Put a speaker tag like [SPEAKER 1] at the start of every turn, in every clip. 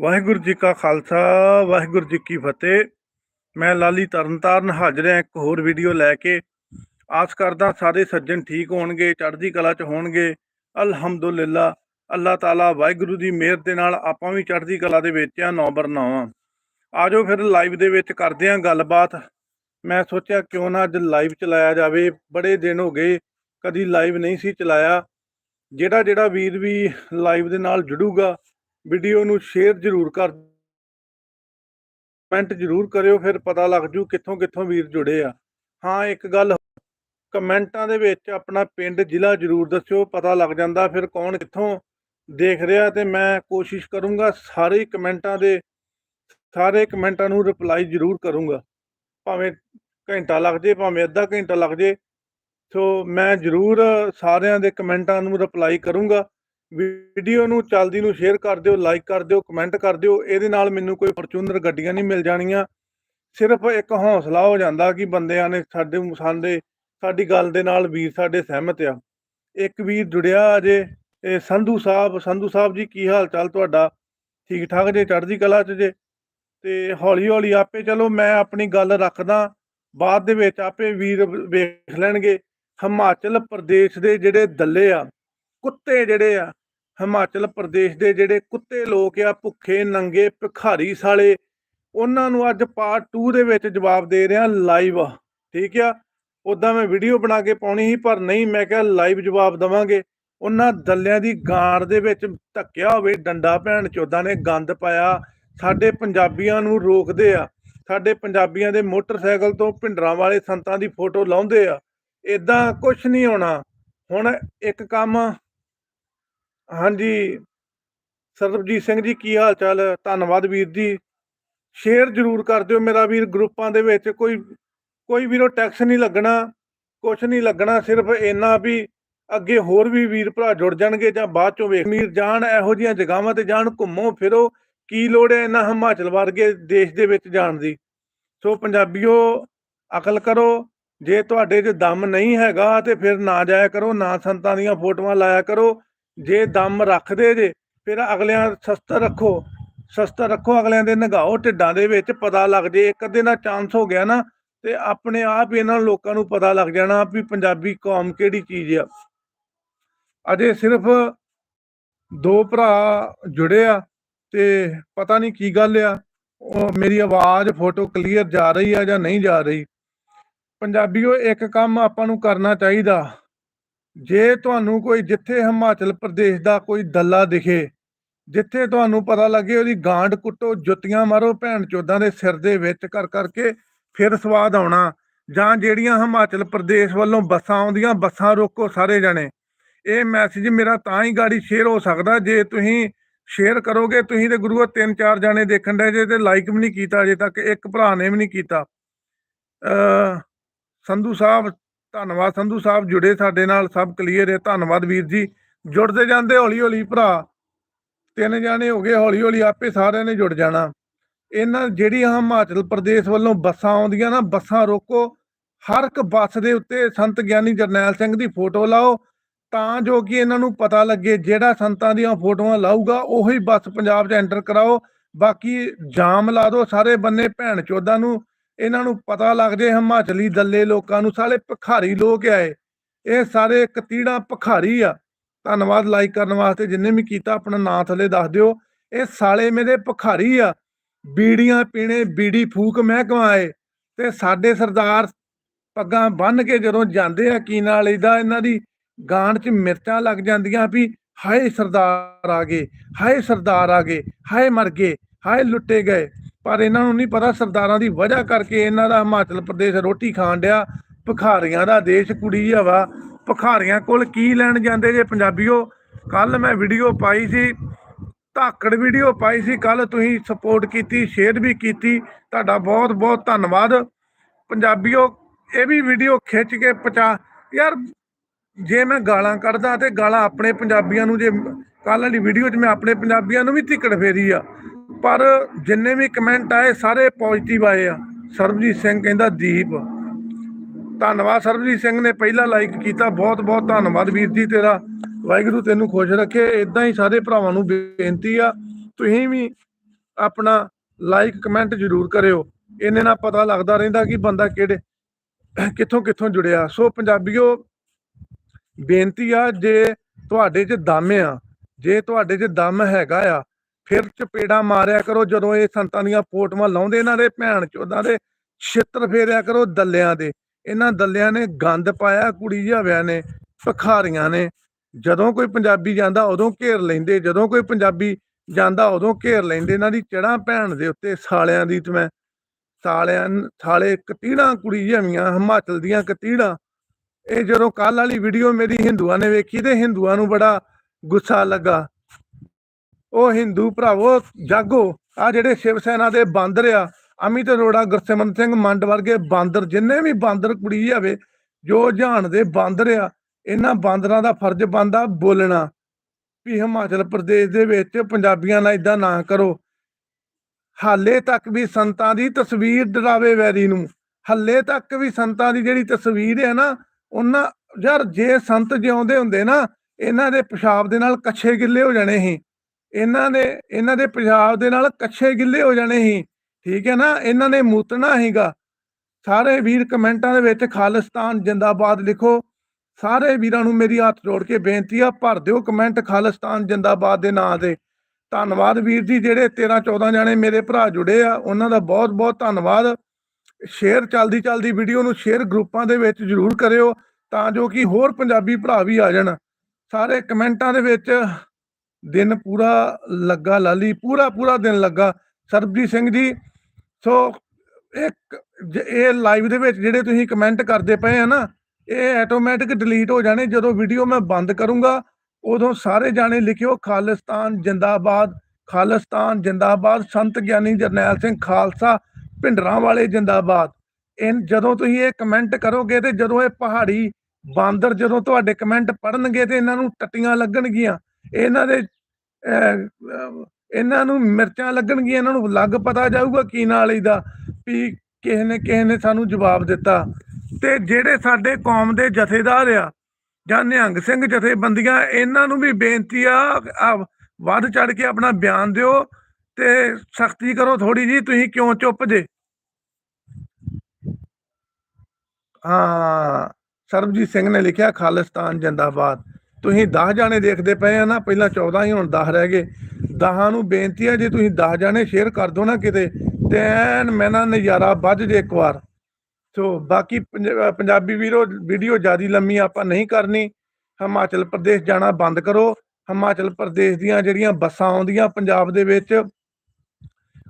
[SPEAKER 1] ਵਾਹਿਗੁਰੂ ਜੀ ਕਾ ਖਾਲਸਾ, ਵਾਹਿਗੁਰੂ ਜੀ ਕੀ ਫਤਿਹ। ਮੈਂ ਲਾਲੀ ਤਰਨਤਾਰਨ ਹਾਜ਼ਰ ਹਾਂ, ਇੱਕ ਹੋਰ ਵੀਡੀਓ ਲੈ ਕੇ। ਆਸ ਕਰਦਾ ਸਾਰੇ ਸੱਜਣ ਠੀਕ ਹੋਣਗੇ, ਚੜ੍ਹਦੀ ਕਲਾ 'ਚ ਹੋਣਗੇ। ਅਲਹਮਦੁਲਿਲਾ, ਅੱਲਾਹ ਤਾਲਾ ਵਾਹਿਗੁਰੂ ਦੀ ਮਿਹਰ ਦੇ ਨਾਲ ਆਪਾਂ ਵੀ ਚੜ੍ਹਦੀ ਕਲਾ ਦੇ ਵਿੱਚ ਆ ਨੌਬਰ ਨਾਵਾਂ ਆਜੋ ਫਿਰ ਲਾਈਵ ਦੇ ਵਿੱਚ ਕਰਦੇ ਹਾਂ ਗੱਲਬਾਤ। ਮੈਂ ਸੋਚਿਆ ਕਿਉਂ ਨਾ ਅੱਜ ਲਾਈਵ ਚਲਾਇਆ ਜਾਵੇ। ਬੜੇ ਦਿਨ ਹੋ ਗਏ ਕਦੀ ਲਾਈਵ ਨਹੀਂ ਸੀ ਚਲਾਇਆ। ਜਿਹੜਾ ਜਿਹੜਾ ਵੀਰ ਵੀ ਲਾਈਵ ਦੇ ਨਾਲ ਜੁੜੂਗਾ ਵੀਡੀਓ ਨੂੰ ਸ਼ੇਅਰ ਜ਼ਰੂਰ ਕਰ ਕਮੈਂਟ ਜ਼ਰੂਰ ਕਰਿਓ, ਫਿਰ ਪਤਾ ਲੱਗ ਜੂ ਕਿੱਥੋਂ ਕਿੱਥੋਂ ਵੀਰ ਜੁੜੇ ਆ। ਹਾਂ, ਇੱਕ ਗੱਲ ਕਮੈਂਟਾਂ ਦੇ ਵਿੱਚ ਆਪਣਾ ਪਿੰਡ ਜ਼ਿਲ੍ਹਾ ਜ਼ਰੂਰ ਦੱਸਿਓ, ਪਤਾ ਲੱਗ ਜਾਂਦਾ ਫਿਰ ਕੌਣ ਕਿੱਥੋਂ ਦੇਖ ਰਿਹਾ ਤੇ ਮੈਂ ਕੋਸ਼ਿਸ਼ ਕਰੂੰਗਾ ਸਾਰੇ ਕਮੈਂਟਾਂ ਦੇ, ਸਾਰੇ ਕਮੈਂਟਾਂ ਨੂੰ ਰਿਪਲਾਈ ਜ਼ਰੂਰ ਕਰੂੰਗਾ। ਭਾਵੇਂ ਘੰਟਾ ਲੱਗ ਜੇ, ਭਾਵੇਂ ਅੱਧਾ ਘੰਟਾ ਲੱਗ ਜੇ, ਸੋ ਮੈਂ ਜ਼ਰੂਰ ਸਾਰਿਆਂ ਦੇ ਕਮੈਂਟਾਂ ਨੂੰ ਰਿਪਲਾਈ ਕਰੂੰਗਾ। ਵੀਡੀਓ ਨੂੰ, ਚੱਲਦੀ ਨੂੰ ਸ਼ੇਅਰ ਕਰ ਦਿਓ ਲਾਈਕ ਕਰ ਦਿਓ ਕਮੈਂਟ ਕਰ ਦਿਓ। ਇਹਦੇ ਨਾਲ ਮੈਨੂੰ ਕੋਈ ਫੋਰਚੂਨਰ ਗੱਡੀਆਂ ਨਹੀਂ ਮਿਲ ਜਾਣੀਆਂ। ਸਿਰਫ ਇੱਕ ਹੌਸਲਾ ਹੋ ਜਾਂਦਾ ਕਿ ਬੰਦਿਆਂ ਨੇ ਸਾਡੇ ਸਾਡੇ, ਸਾਡੀ ਗੱਲ ਦੇ ਨਾਲ ਵੀਰ ਸਾਡੇ ਸਹਿਮਤ ਆ। ਇੱਕ ਵੀਰ ਜੁੜਿਆ ਅਜੇ, ਇਹ ਸੰਧੂ ਸਾਹਿਬ ਸੰਧੂ ਸਾਹਿਬ ਜੀ ਕੀ ਹਾਲ ਚਾਲ ਤੁਹਾਡਾ? ਠੀਕ ਠਾਕ ਜੇ, ਚੜ੍ਹਦੀ ਕਲਾ ਚ ਜੇ? ਤੇ ਹੌਲੀ ਹੌਲੀ ਆਪੇ, ਚਲੋ ਮੈਂ ਆਪਣੀ ਗੱਲ ਰੱਖਦਾ, ਬਾਅਦ ਦੇ ਵਿੱਚ ਆਪੇ ਵੀਰ ਵੇਖ ਲੈਣਗੇ। ਹਿਮਾਚਲ ਪ੍ਰਦੇਸ਼ ਦੇ ਜਿਹੜੇ ਦੱਲੇ ਆ, ਕੁੱਤੇ ਜਿਹੜੇ ਆ ਹਿਮਾਚਲ ਪ੍ਰਦੇਸ਼ ਦੇ ਜਿਹੜੇ ਕੁੱਤੇ ਲੋਕ ਆ, ਭੁੱਖੇ, ਨੰਗੇ, ਭਿਖਾਰੀ ਸਾਲੇ, ਉਹਨਾਂ ਨੂੰ ਅੱਜ ਪਾਰਟ 2 ਦੇ ਵਿੱਚ ਜਵਾਬ ਦੇ ਰਿਹਾ ਲਾਈਵ ਠੀਕ ਆ? ਉਦਾਂ ਮੈਂ ਵੀਡੀਓ ਬਣਾ ਕੇ ਪਾਉਣੀ ਸੀ, ਪਰ ਨਹੀਂ, ਮੈਂ ਕਿਹਾ ਲਾਈਵ ਜਵਾਬ ਦਵਾਂਗੇ। ਉਹਨਾਂ ਦੱਲਿਆਂ ਦੀ ਗਾਂਡ ਦੇ ਵਿੱਚ ਧੱਕਿਆ ਹੋਵੇ, ਡੰਡਾ ਭੈਣ ਚੋਦਾਂ ਨੇ ਗੰਦ ਪਾਇਆ। ਸਾਡੇ ਪੰਜਾਬੀਆਂ ਨੂੰ ਰੋਕਦੇ ਆ। ਸਾਡੇ ਪੰਜਾਬੀਆਂ ਦੇ ਮੋਟਰਸਾਈਕਲ ਤੋਂ ਭਿੰਡਰਾਂ ਵਾਲੇ ਸੰਤਾਂ ਦੀ ਫੋਟੋ ਲਾਉਂਦੇ ਆ। ਇਦਾਂ ਕੁਝ ਨਹੀਂ ਹੋਣਾ। ਹੁਣ ਇੱਕ ਕੰਮ ਹਾਂਜੀ। ਸਰਬਜੀਤ ਸਿੰਘ ਜੀ, ਕੀ ਹਾਲ ਚਾਲ ਹੈ? ਧੰਨਵਾਦ ਵੀਰ ਜੀ। ਸ਼ੇਅਰ ਜ਼ਰੂਰ ਕਰ ਦਿਓ ਮੇਰਾ ਵੀਰ, ਗਰੁੱਪਾਂ ਦੇ ਵਿੱਚ ਕੋਈ ਕੋਈ ਵੀਰੋ ਟੈਕਸ ਨਹੀਂ ਲੱਗਣਾ ਕੁਝ ਨਹੀਂ ਲੱਗਣਾ, ਸਿਰਫ ਇੰਨਾ ਵੀ ਅੱਗੇ ਹੋਰ ਵੀ ਵੀਰ ਭਰਾ ਜੁੜ ਜਾਣਗੇ ਜਾਂ ਬਾਅਦ ਚੋਂ ਵੇਖ ਮੀਰ ਜਾਣ ਇਹੋ ਜੀਆਂ ਜਗਾਵਾਂ ਤੇ ਜਾਣ, ਘੁੰਮੋ, ਫਿਰੋ, ਕੀ ਲੋੜ ਹੈ ਇਹਨਾਂ ਹਿਮਾਚਲ ਵਰਗੇ ਦੇਸ਼ ਦੇ ਵਿੱਚ ਜਾਣ ਦੀ? ਸੋ ਪੰਜਾਬੀਓ, ਅਕਲ ਕਰੋ, ਜੇ ਤੁਹਾਡੇ 'ਚ ਦਮ ਨਹੀਂ ਹੈਗਾ ਤੇ ਫਿਰ ਨਾ ਜਾਇਆ ਕਰੋ, ਨਾ ਸੰਤਾਂ ਦੀਆਂ ਫੋਟੋਆਂ ਲਾਇਆ ਕਰੋ ਜੇ ਦਮ ਰੱਖਦੇ ਜੇ, ਫਿਰ ਅਗਲਿਆਂ ਸ਼ਸਤਰ ਰੱਖੋ ਸ਼ਸਤਰ ਰੱਖੋ, ਅਗਲਿਆਂ ਦੇ ਨਗਾਓ ਢਿੱਡਾਂ ਦੇ ਵਿੱਚ ਪਤਾ ਲੱਗ ਜੇ, ਇੱਕ ਅੱਧੇ ਦਾ ਚਾਂਸ ਹੋ ਗਿਆ ਨਾ, ਤੇ ਆਪਣੇ ਆਪ ਇਹਨਾਂ ਲੋਕਾਂ ਨੂੰ ਪਤਾ ਲੱਗ ਜਾਣਾ ਵੀ ਪੰਜਾਬੀ ਕੌਮ ਕਿਹੜੀ ਚੀਜ਼ ਆ। ਅਜੇ ਸਿਰਫ ਦੋ ਭਰਾ ਜੁੜੇ ਆ, ਤੇ ਪਤਾ ਨਹੀਂ ਕੀ ਗੱਲ ਆ, ਉਹ ਮੇਰੀ ਆਵਾਜ਼ ਫੋਟੋ ਕਲੀਅਰ ਜਾ ਰਹੀ ਆ ਜਾਂ ਨਹੀਂ ਜਾ ਰਹੀ। ਪੰਜਾਬੀਓ, ਇੱਕ ਕੰਮ ਆਪਾਂ ਨੂੰ ਕਰਨਾ ਚਾਹੀਦਾ ਜੇ ਤੁਹਾਨੂੰ ਕੋਈ ਜਿੱਥੇ ਹਿਮਾਚਲ ਪ੍ਰਦੇਸ਼ ਦਾ ਕੋਈ ਦੱਲਾ ਦਿਖੇ, ਜਿੱਥੇ ਤੁਹਾਨੂੰ ਪਤਾ ਲੱਗੇ ਉਹਦੀ ਗਾਂਡ ਕੁੱਟੋ, ਜੁੱਤੀਆਂ ਮਾਰੋ, ਭੈਣ ਚੋਦਾਂ ਦੇ ਸਿਰ ਦੇ ਵਿੱਚ ਕਰ ਕਰਕੇ ਫਿਰ ਸਵਾਦ ਆਉਣਾ, ਜਾਂ ਜਿਹੜੀਆਂ ਹਿਮਾਚਲ ਪ੍ਰਦੇਸ਼ ਵੱਲੋਂ ਬੱਸਾਂ ਆਉਂਦੀਆਂ, ਬੱਸਾਂ ਰੋਕੋ ਸਾਰੇ ਜਣੇ। ਇਹ ਮੈਸੇਜ ਮੇਰਾ ਤਾਂ ਹੀ ਗਾੜੀ ਸ਼ੇਅਰ ਹੋ ਸਕਦਾ, ਜੇ ਤੁਸੀਂ ਸ਼ੇਅਰ ਕਰੋਗੇ, ਤੁਸੀਂ ਤੇ ਗੁਰੂਆ ਤਿੰਨ ਚਾਰ ਜਾਣੇ ਦੇਖਣ ਦੇ ਜੇ ਤੇ ਲਾਈਕ ਵੀ ਨਹੀਂ ਕੀਤਾ ਅਜੇ ਤੱਕ, ਇੱਕ ਭਰਾ ਨੇ ਵੀ ਨਹੀਂ ਕੀਤਾ। ਅ ਸੰਧੂ ਸਾਹਿਬ ਧੰਨਵਾਦ ਸੰਧੂ ਸਾਹਿਬ ਜੁੜੇ ਸਾਡੇ ਨਾਲ, ਸਭ ਕਲੀਅਰ ਹੈ। ਧੰਨਵਾਦ ਵੀਰ ਜੀ। ਜੁੜਦੇ ਜਾਂਦੇ ਹੌਲੀ ਹੌਲੀ ਭਰਾ। ਤਿੰਨ ਜਾਣੇ ਹੋ ਗਏ ਹੌਲੀ ਹੌਲੀ ਆਪੇ ਸਾਰਿਆਂ ਨੇ ਜੁੜ ਜਾਣਾ। ਇਹਨਾਂ ਜਿਹੜੀਆਂ ਹਿਮਾਚਲ ਪ੍ਰਦੇਸ਼ ਵੱਲੋਂ ਬੱਸਾਂ ਆਉਂਦੀਆਂ ਨਾ, ਬੱਸਾਂ ਰੋਕੋ। ਹਰ ਇੱਕ ਬੱਸ ਦੇ ਉੱਤੇ ਸੰਤ ਗਿਆਨੀ ਜਰਨੈਲ ਸਿੰਘ ਦੀ ਫੋਟੋ ਲਾਓ। ਤਾਂ ਜੋ ਕਿ ਇਹਨਾਂ ਨੂੰ ਪਤਾ ਲੱਗੇ ਜਿਹੜਾ ਸੰਤਾਂ ਦੀਆਂ ਫੋਟੋਆਂ ਲਾਊਗਾ, ਉਹੀ ਬੱਸ ਪੰਜਾਬ 'ਚ ਐਂਟਰ ਕਰਾਓ। ਬਾਕੀ ਜਾਮ ਲਾ ਦਿਓ ਸਾਰੇ ਬੰਨੇ ਭੈਣ ਚੋਦਾਂ ਨੂੰ। ਇਹਨਾਂ ਨੂੰ ਪਤਾ ਲੱਗ ਜੇ ਹਿਮਾਚਲੀ ਦੱਲੇ ਲੋਕਾਂ ਨੂੰ ਸਾਲੇ ਭਖਾਰੀ ਲੋਕ ਆਏ। ਇਹ ਸਾਰੇ ਕਤੀੜਾ ਭਖਾਰੀ ਆ। ਧੰਨਵਾਦ ਲਾਈਕ ਕਰਨ ਵਾਸਤੇ ਜਿੰਨੇ ਵੀ ਕੀਤਾ, ਆਪਣਾ ਨਾਂ ਥੱਲੇ ਦੱਸ ਦਿਓ। ਇਹ ਸਾਲੇ ਮੇਰੇ ਭਖਾਰੀ ਆ। ਬੀੜੀਆਂ ਪੀਣੇ, ਬੀੜੀ ਫੂਕ ਮਹਿਕਮਾ ਆਏ। ਤੇ ਸਾਡੇ ਸਰਦਾਰ ਪੱਗਾਂ ਬੰਨ ਕੇ ਜਦੋਂ ਜਾਂਦੇ ਆ ਕੀ ਨਾਲ ਇਹਦਾ ਇਹਨਾਂ ਦੀ ਗਾਂਢ 'ਚ ਮਿਰਚਾਂ ਲੱਗ ਜਾਂਦੀਆਂ ਵੀ ਹਾਏ ਸਰਦਾਰ ਆ ਗਏ, ਹਾਏ ਸਰਦਾਰ ਆ ਗਏ, ਹਾਏ ਮਰ ਗਏ, ਹਾਏ ਲੁੱਟੇ ਗਏ। ਪਰ ਇਹਨਾਂ ਨੂੰ ਨਹੀਂ ਪਤਾ ਸਰਦਾਰਾਂ ਦੀ ਵਜ੍ਹਾ ਕਰਕੇ ਇਹਨਾਂ ਦਾ ਹਿਮਾਚਲ ਪ੍ਰਦੇਸ਼ ਰੋਟੀ ਖਾਣ ਡਿਆ। ਭਖਾਰੀਆਂ ਦਾ ਦੇਸ਼ ਕੁੜੀ ਹਵਾ। ਭਿਖਾਰੀਆਂ ਕੋਲ ਕੀ ਲੈਣ ਜਾਂਦੇ ਜੇ ਪੰਜਾਬੀਓ? ਕੱਲ ਮੈਂ ਵੀਡੀਓ ਪਾਈ ਸੀ, ਧਾਕੜ ਵੀਡੀਓ ਪਾਈ ਸੀ। ਕੱਲ ਤੁਸੀਂ ਸਪੋਰਟ ਕੀਤੀ ਸ਼ੇਅਰ ਵੀ ਕੀਤੀ। ਤੁਹਾਡਾ ਬਹੁਤ ਬਹੁਤ ਧੰਨਵਾਦ। ਪੰਜਾਬੀਓ, ਇਹ ਵੀ ਵੀਡੀਓ ਖਿੱਚ ਕੇ ਪਚਾ ਯਾਰ ਜੇ ਮੈਂ ਗਾਲਾਂ ਕੱਢਦਾ ਤੇ ਗਾਲਾਂ ਆਪਣੇ ਪੰਜਾਬੀਆਂ ਨੂੰ ਜੇ ਕੱਲ ਵਾਲੀ ਵੀਡੀਓ 'ਚ ਮੈਂ ਆਪਣੇ ਪੰਜਾਬੀਆਂ ਨੂੰ ਵੀ ਧਿਕੜ ਫੇਰੀ ਆ। ਪਰ ਜਿੰਨੇ ਵੀ ਕਮੈਂਟ ਆਏ, ਸਾਰੇ ਪੋਜ਼ਿਟਿਵ ਆਏ ਆ। ਸਰਬਜੀਤ ਸਿੰਘ ਕਹਿੰਦਾ, ਦੀਪ, ਧੰਨਵਾਦ ਸਰਬਜੀਤ ਸਿੰਘ ਨੇ ਪਹਿਲਾ ਲਾਈਕ ਕੀਤਾ। ਬਹੁਤ ਬਹੁਤ ਧੰਨਵਾਦ ਵੀਰ ਜੀ ਤੇਰਾ। ਵਾਹਿਗੁਰੂ ਤੈਨੂੰ ਖੁਸ਼ ਰੱਖੇ। ਇਦਾਂ ਹੀ ਸਾਰੇ ਭਰਾਵਾਂ ਨੂੰ ਬੇਨਤੀ ਆ, ਤੁਸੀਂ ਵੀ ਆਪਣਾ ਲਾਈਕ ਕਮੈਂਟ ਜ਼ਰੂਰ ਕਰਿਓ। ਇਹਨੇ ਨਾਲ ਪਤਾ ਲੱਗਦਾ ਰਹਿੰਦਾ ਕਿ ਬੰਦਾ ਕਿਹੜੇ, ਕਿੱਥੋਂ ਕਿੱਥੋਂ ਜੁੜਿਆ। ਸੋ ਪੰਜਾਬੀਓ ਬੇਨਤੀ ਆ, ਜੇ ਤੁਹਾਡੇ 'ਚ ਦਮ ਆ, ਜੇ ਤੁਹਾਡੇ 'ਚ ਦਮ ਹੈਗਾ ਆ, ਫਿਰ ਚਪੇੜਾ ਮਾਰਿਆ ਕਰੋ, ਜਦੋਂ ਇਹ ਸੰਤਾਂ ਦੀਆਂ ਫੋਟੋਆਂ ਲਾਉਂਦੇ ਇਹਨਾਂ ਦੇ ਭੈਣ ਚੋਦਾਂ ਦੇ, ਛਿੱਤਰ ਫੇਰਿਆ ਕਰੋ ਦੱਲਿਆਂ ਦੇ। ਇਹਨਾਂ ਦੱਲਿਆਂ ਨੇ ਗੰਦ ਪਾਇਆ, ਕੁੜੀ ਜਾਵਿਆਂ ਨੇ, ਭਖਾਰੀਆਂ ਨੇ। ਜਦੋਂ ਕੋਈ ਪੰਜਾਬੀ ਜਾਂਦਾ, ਉਦੋਂ ਘੇਰ ਲੈਂਦੇ। ਜਦੋਂ ਕੋਈ ਪੰਜਾਬੀ ਜਾਂਦਾ, ਉਦੋਂ ਘੇਰ ਲੈਂਦੇ। ਇਹਨਾਂ ਦੀ ਚੜਾਂ ਭੈਣ ਦੇ ਉੱਤੇ ਸਾਲਿਆਂ ਦੀ ਤੇ ਮੈਂ ਸਾਲਿਆਂ, ਸਾਲੇ ਕਤੀੜਾਂ ਕੁੜੀ ਜਮੀਆਂ ਹਿਮਾਚਲ ਦੀਆਂ ਕਤੀੜਾਂ ਇਹ ਜਦੋਂ ਕੱਲ ਵਾਲੀ ਵੀਡੀਓ ਮੇਰੀ ਹਿੰਦੂਆਂ ਨੇ ਵੇਖੀ ਤੇ ਹਿੰਦੂਆਂ ਨੂੰ ਬੜਾ ਗੁੱਸਾ ਲੱਗਾ। ਉਹ ਹਿੰਦੂ ਭਰਾਵੋ, ਜਾਗੋ ਆ ਜਿਹੜੇ ਸ਼ਿਵ ਸੈਨਾ ਦੇ ਬਾਂਦਰ ਆ, ਅਮਿਤ ਅਰੋੜਾ, ਗੁਰਸਿਮਰਨ ਸਿੰਘ ਮੰਡ ਵਰਗੇ ਬਾਂਦਰ, ਜਿੰਨੇ ਵੀ ਬਾਂਦਰ ਕੁੜੀ ਜਾਵੇ ਜੋ ਜਹਾਨ ਦੇ ਬਾਂਦਰ ਆ, ਇਹਨਾਂ ਬਾਂਦਰਾਂ ਦਾ ਫਰਜ਼ ਬਣਦਾ ਬੋਲਣਾ। ਵੀ ਹਿਮਾਚਲ ਪ੍ਰਦੇਸ਼ ਦੇ ਵਿੱਚ ਪੰਜਾਬੀਆਂ ਨਾਲ ਇਦਾਂ ਨਾ ਕਰੋ। ਹਾਲੇ ਤੱਕ ਵੀ ਸੰਤਾਂ ਦੀ ਤਸਵੀਰ ਡਰਾਵੇ ਵੈਰੀ ਨੂੰ। ਹੱਲੇ ਤੱਕ ਵੀ ਸੰਤਾਂ ਦੀ ਜਿਹੜੀ ਤਸਵੀਰ ਹੈ ਨਾ ਉਹਨਾਂ, ਯਾਰ ਜੇ ਸੰਤ ਜਿਉਂਦੇ ਹੁੰਦੇ ਨਾ, ਇਹਨਾਂ ਦੇ ਪਿਸ਼ਾਬ ਦੇ ਨਾਲ ਕੱਛੇ ਗਿੱਲੇ ਹੋ ਜਾਣੇ ਸੀ। ਇਹਨਾਂ ਦੇ ਇਹਨਾਂ ਦੇ ਪਿਸ਼ਾਬ ਦੇ ਨਾਲ ਕੱਛੇ ਗਿੱਲੇ ਹੋ ਜਾਣੇ ਸੀ। ਠੀਕ ਹੈ ਨਾ? ਇਹਨਾਂ ਨੇ ਮੂਤਣਾ ਹੀਗਾ ਸਾਰੇ ਵੀਰ ਕਮੈਂਟਾਂ ਦੇ ਵਿੱਚ ਖਾਲਿਸਤਾਨ ਜਿੰਦਾਬਾਦ ਲਿਖੋ। ਸਾਰੇ ਵੀਰਾਂ ਨੂੰ ਮੇਰੀ ਹੱਥ ਜੋੜ ਕੇ ਬੇਨਤੀ ਆ, ਭਰ ਦਿਓ ਕਮੈਂਟ ਖਾਲਿਸਤਾਨ ਜਿੰਦਾਬਾਦ ਦੇ ਨਾਂ ਤੇ। ਧੰਨਵਾਦ ਵੀਰ ਜੀ, ਜਿਹੜੇ 13 14 ਜਾਣੇ ਮੇਰੇ ਭਰਾ ਜੁੜੇ ਆ, ਉਹਨਾਂ ਦਾ ਬਹੁਤ ਬਹੁਤ ਧੰਨਵਾਦ। ਸ਼ੇਅਰ ਚੱਲਦੀ ਚੱਲਦੀ ਵੀਡੀਓ ਨੂੰ ਸ਼ੇਅਰ ਗਰੁੱਪਾਂ ਦੇ ਵਿੱਚ ਜਰੂਰ ਕਰਿਓ ਤਾਂ ਜੋ ਕਿ ਹੋਰ ਪੰਜਾਬੀ ਭਰਾ ਵੀ ਆ ਜਾਣ। ਸਾਰੇ ਕਮੈਂਟਾਂ ਦੇ ਵਿੱਚ ਦਿਨ ਪੂਰਾ ਲੱਗਾ, ਲਾਲੀ, ਪੂਰਾ ਪੂਰਾ ਦਿਨ ਲੱਗਾ। ਸਰਬਜੀਤ ਸਿੰਘ ਜੀ, ਸੋ ਇੱਕ ਇਹ ਲਾਈਵ ਦੇ ਵਿੱਚ ਜਿਹੜੇ ਤੁਸੀਂ ਕਮੈਂਟ ਕਰਦੇ ਪਏ ਆ ਨਾ, ਇਹ ਆਟੋਮੈਟਿਕ ਡਿਲੀਟ ਹੋ ਜਾਣੇ। ਜਦੋਂ ਵੀਡੀਓ ਮੈਂ ਬੰਦ ਕਰੂੰਗਾ, ਉਦੋਂ ਸਾਰੇ ਜਾਣੇ ਲਿਖਿਓ, ਖਾਲਿਸਤਾਨ ਜਿੰਦਾਬਾਦ ਖਾਲਿਸਤਾਨ ਜਿੰਦਾਬਾਦ। ਸੰਤ ਗਿਆਨੀ ਜਰਨੈਲ ਸਿੰਘ ਖਾਲਸਾ ਭਿੰਡਰਾਂ ਵਾਲੇ ਜਿੰਦਾਬਾਦ। ਇਹ ਜਦੋਂ ਤੁਸੀਂ ਇਹ ਕਮੈਂਟ ਕਰੋਗੇ ਤੇ ਜਦੋਂ ਇਹ ਪਹਾੜੀ ਬਾਂਦਰ ਜਦੋਂ ਤੁਹਾਡੇ ਕਮੈਂਟ ਪੜਨਗੇ ਤੇ ਇਹਨਾਂ ਨੂੰ ਟੱਟੀਆਂ ਲੱਗਣਗੀਆਂ। ਇਹਨਾਂ ਦੇ ਇਹਨਾਂ ਨੂੰ ਮਿਰਚਾਂ ਲੱਗਣਗੀਆਂ, ਇਹਨਾਂ ਨੂੰ ਲੱਗ ਪਤਾ ਜਾਊਗਾ ਕੀ ਨਾਲ ਇਹਦਾ, ਵੀ ਕਿਸੇ ਨੇ ਕਿਸੇ ਨੇ ਸਾਨੂੰ ਜਵਾਬ ਦਿੱਤਾ। ਤੇ ਜਿਹੜੇ ਸਾਡੇ ਕੌਮ ਦੇ ਜਥੇਦਾਰ ਆ, ਜਾਂ ਨਿਹੰਗ ਸਿੰਘ ਜਥੇਬੰਦੀਆਂ, ਇਹਨਾਂ ਨੂੰ ਵੀ ਬੇਨਤੀ ਆ ਵੱਧ ਚੜ ਕੇ ਆਪਣਾ ਬਿਆਨ ਦਿਓ। ਤੇ ਸਖਤੀ ਕਰੋ ਥੋੜੀ ਜੀ ਤੁਸੀਂ ਕਿਉਂ ਚੁੱਪ ਜੇ? ਹਾਂ, ਸਰਬਜੀਤ ਸਿੰਘ ਨੇ ਲਿਖਿਆ, ਖਾਲਿਸਤਾਨ ਜਿੰਦਾਬਾਦ। ਤੁਸੀਂ 10 ਜਾਣੇ ਦੇਖਦੇ ਪਏ ਆ ਨਾ, ਪਹਿਲਾਂ 14 ਹੀ ਹੁਣ 10 ਰਹਿ ਗਏ। 10 ਨੂੰ ਬੇਨਤੀ ਹੈ ਜੇ ਤੁਸੀਂ 10 ਜਾਣੇ ਸ਼ੇਅਰ ਕਰ ਦਿਓ ਨਾ ਕਿਤੇ ਤੇ ਐਨ ਮੈਨਾਂ ਨਜ਼ਾਰਾ ਵੱਜ ਜੇ ਇੱਕ ਵਾਰ। ਸੋ, ਬਾਕੀ ਪੰਜਾਬੀ ਵੀਰੋ ਵੀਡੀਓ ਜਿਆਦੀ ਲੰਮੀ ਆਪਾਂ ਨਹੀਂ ਕਰਨੀ। ਹਿਮਾਚਲ ਪ੍ਰਦੇਸ਼ ਜਾਣਾ ਬੰਦ ਕਰੋ। ਹਿਮਾਚਲ ਪ੍ਰਦੇਸ਼ ਦੀਆਂ ਜਿਹੜੀਆਂ ਬੱਸਾਂ ਆਉਂਦੀਆਂ ਪੰਜਾਬ ਦੇ ਵਿੱਚ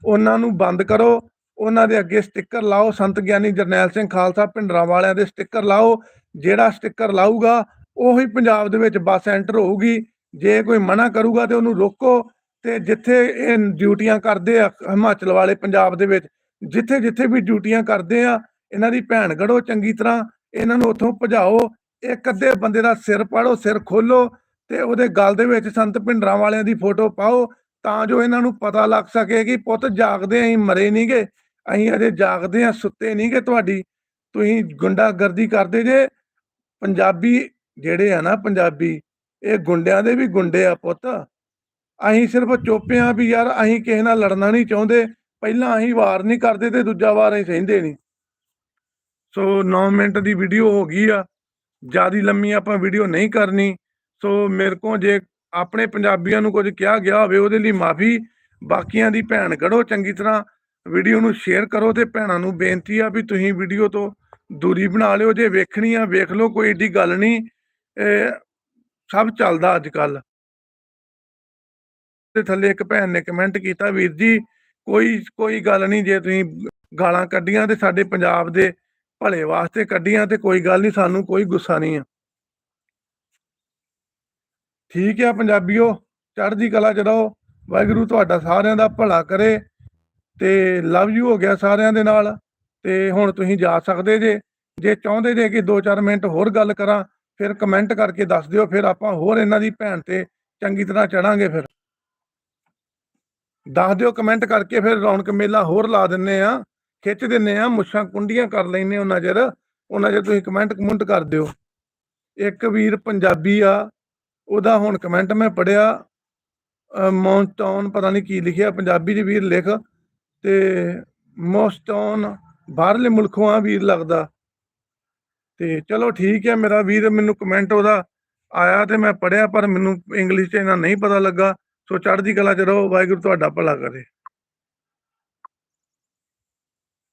[SPEAKER 1] ਉਹਨਾਂ ਨੂੰ ਬੰਦ ਕਰੋ। ਉਹਨਾਂ ਦੇ ਅੱਗੇ ਸਟicker ਲਾਓ। ਸੰਤ ਗਿਆਨੀ ਜਰਨੈਲ ਸਿੰਘ ਖਾਲਸਾ ਭਿੰਡਰਾਂ ਵਾਲਿਆਂ ਦੇ ਸਟicker ਲਾਓ। ਜਿਹੜਾ ਸਟicker ਲਾਊਗਾ, ਉਹੀ ਪੰਜਾਬ ਦੇ ਵਿੱਚ ਬੱਸ ਐਂਟਰ ਹੋਊਗੀ। ਜੇ ਕੋਈ ਮਨਾ ਕਰੂਗਾ ਤੇ ਉਹਨੂੰ ਰੋਕੋ ਤੇ ਜਿੱਥੇ ਇਹ ਡਿਊਟੀਆਂ ਕਰਦੇ ਆ, ਹਿਮਾਚਲ ਵਾਲੇ ਪੰਜਾਬ ਦੇ ਵਿੱਚ ਜਿੱਥੇ ਜਿੱਥੇ ਵੀ ਡਿਊਟੀਆਂ ਕਰਦੇ ਆ, ਇਹਨਾਂ ਦੀ ਭੈਣ ਗੜੋ ਚੰਗੀ ਤਰ੍ਹਾਂ ਇਹਨਾਂ ਨੂੰ ਉੱਥੋਂ ਭਜਾਓ। ਇੱਕ ਅੱਧੇ ਬੰਦੇ ਦਾ ਸਿਰ ਪਾੜੋ, ਸਿਰ ਖੋਲੋ ਤੇ ਉਹਦੇ ਗਲ ਦੇ ਵਿੱਚ ਸੰਤ ਭਿੰਡਰਾਂ ਵਾਲਿਆਂ ਦੀ ਫੋਟੋ ਪਾਓ। ਤਾਂ ਜੋ ਇਹਨਾਂ ਨੂੰ ਪਤਾ ਲੱਗ ਸਕੇ ਕਿ ਪੁੱਤ ਜਾਗਦੇ ਅਸੀਂ ਮਰੇ ਨਹੀਂਗੇ ਅਸੀਂ ਅਜੇ ਜਾਗਦੇ ਆ, ਸੁੱਤੇ ਨਹੀਂਗੇ ਤੁਹਾਡੀ। ਤੁਸੀਂ ਗੁੰਡਾਗਰਦੀ ਕਰਦੇ ਜੇ, ਪੰਜਾਬੀ ਜਿਹੜੇ ਆ ਨਾ ਪੰਜਾਬੀ, ਇਹ ਗੁੰਡਿਆਂ ਦੇ ਵੀ ਗੁੰਡੇ ਆ ਪੁੱਤ। ਅਸੀਂ ਸਿਰਫ ਚੁੱਪ ਆ ਵੀ ਯਾਰ ਅਸੀਂ ਕਿਸੇ ਨਾਲ ਲੜਨਾ ਨਹੀਂ ਚਾਹੁੰਦੇ, ਪਹਿਲਾਂ ਅਸੀਂ ਵਾਰ ਨਹੀਂ ਕਰਦੇ ਤੇ ਦੂਜਾ ਵਾਰ ਅਸੀਂ ਸਹਿੰਦੇ ਨਹੀਂ ਸੋ 9 ਮਿੰਟ ਦੀ ਵੀਡੀਓ ਹੋ ਗਈ ਆ, ਜ਼ਿਆਦਾ ਲੰਮੀ ਆਪਾਂ ਵੀਡੀਓ ਨਹੀਂ ਕਰਨੀ, ਸੋ ਮੇਰੇ ਕੋ ਜੇ ਆਪਣੇ ਪੰਜਾਬੀਆਂ ਨੂੰ ਕੁਝ ਕਿਹਾ ਗਿਆ ਹੋਵੇ, ਉਹਦੇ ਲਈ ਮਾਫੀ ਬਾਕੀਆਂ ਦੀ ਭੈਣ ਗੜੋ ਚੰਗੀ ਤਰ੍ਹਾਂ ਵੀਡੀਓ ਨੂੰ ਸ਼ੇਅਰ ਕਰੋ ਤੇ ਭੈਣਾਂ ਨੂੰ ਬੇਨਤੀ ਆ ਵੀ ਤੁਸੀਂ ਵੀਡੀਓ ਤੋਂ ਦੂਰੀ ਬਣਾ ਲਿਓ। ਜੇ ਵੇਖਣੀ ਆ, ਵੇਖ ਲਓ, ਕੋਈ ਏਡੀ ਗੱਲ ਨਹੀਂ। ਸਭ ਚੱਲਦਾ ਅੱਜ ਕੱਲ ਤੇ ਥੱਲੇ ਇੱਕ ਭੈਣ ਨੇ ਕਮੈਂਟ ਕੀਤਾ, ਵੀਰ ਜੀ, ਕੋਈ ਕੋਈ ਗੱਲ ਨਹੀਂ, ਜੇ ਤੁਸੀਂ ਗਾਲਾਂ ਕੱਢੀਆਂ ਤੇ ਸਾਡੇ ਪੰਜਾਬ ਦੇ ਭਲੇ ਵਾਸਤੇ ਕੱਢੀਆਂ ਤੇ ਕੋਈ ਗੱਲ ਨਹੀਂ, ਸਾਨੂੰ ਕੋਈ ਗੁੱਸਾ ਨਹੀਂ ਆ। ਠੀਕ ਆ ਪੰਜਾਬੀਓ, ਚੜ੍ਹਦੀ ਕਲਾ ਚ ਰਹੋ, ਵਾਹਿਗੁਰੂ ਤੁਹਾਡਾ ਸਾਰਿਆਂ ਦਾ ਭਲਾ ਕਰੇ ਤੇ ਲਵ ਯੂ ਹੋ ਗਿਆ ਸਾਰਿਆਂ ਦੇ ਨਾਲ ਤੇ ਹੁਣ ਤੁਸੀਂ ਜਾ ਸਕਦੇ ਜੇ ਜੇ ਚਾਹੁੰਦੇ ਜੇ ਕਿ 2-4 ਮਿੰਟ ਹੋਰ ਗੱਲ ਕਰਾਂ, ਫਿਰ ਕਮੈਂਟ ਕਰਕੇ ਦੱਸ ਦਿਓ, ਫਿਰ ਆਪਾਂ ਹੋਰ ਇਹਨਾਂ ਦੀ ਭੈਣ ਤੇ ਚੰਗੀ ਤਰ੍ਹਾਂ ਚੜਾਂਗੇ ਫਿਰ। ਦੱਸ ਦਿਓ ਕਮੈਂਟ ਕਰਕੇ ਫਿਰ ਰੌਣਕ ਮੇਲਾ ਹੋਰ ਲਾ ਦਿੰਨੇ ਆ, ਖਿੱਚ ਦਿੰਨੇ ਆ, ਮੁੱਛਾਂ ਕੁੰਡੀਆਂ ਕਰ ਲੈਨੇ ਉਹਨਾਂ ਚਿਰ ਉਹਨਾਂ ਚਿਰ ਤੁਸੀਂ ਕਮੈਂਟ ਕਮੁੰਟ ਕਰ ਦਿਓ। ਇੱਕ ਵੀਰ ਪੰਜਾਬੀ ਆ ਉਹਦਾ ਹੁਣ ਕਮੈਂਟ ਮੈਂ ਪੜਿਆ ਮੌਨਸਟਾਊਨ ਪਤਾ ਨਹੀਂ ਕੀ ਲਿਖਿਆ, ਪੰਜਾਬੀ 'ਚ ਵੀਰ ਲਿਖ, ਤੇ ਮੌਸਟਾਊਨ ਬਾਹਰਲੇ ਮੁਲਕੋਂ ਆ ਵੀਰ ਲੱਗਦਾ। ਤੇ ਚਲੋ ਠੀਕ ਹੈ, ਮੇਰਾ ਵੀਰ ਮੈਨੂੰ ਕਮੈਂਟ ਉਹਦਾ ਆਇਆ ਤੇ ਮੈਂ ਪੜਿਆ ਪਰ ਮੈਨੂੰ ਇੰਗਲਿਸ਼ 'ਚ ਇਹਨਾਂ ਨਹੀਂ ਪਤਾ ਲੱਗਾ। ਸੋ ਚੜ੍ਹਦੀ ਕਲਾ ਚ ਰਹੋ, ਵਾਹਿਗੁਰੂ ਤੁਹਾਡਾ ਭਲਾ ਕਰੇ।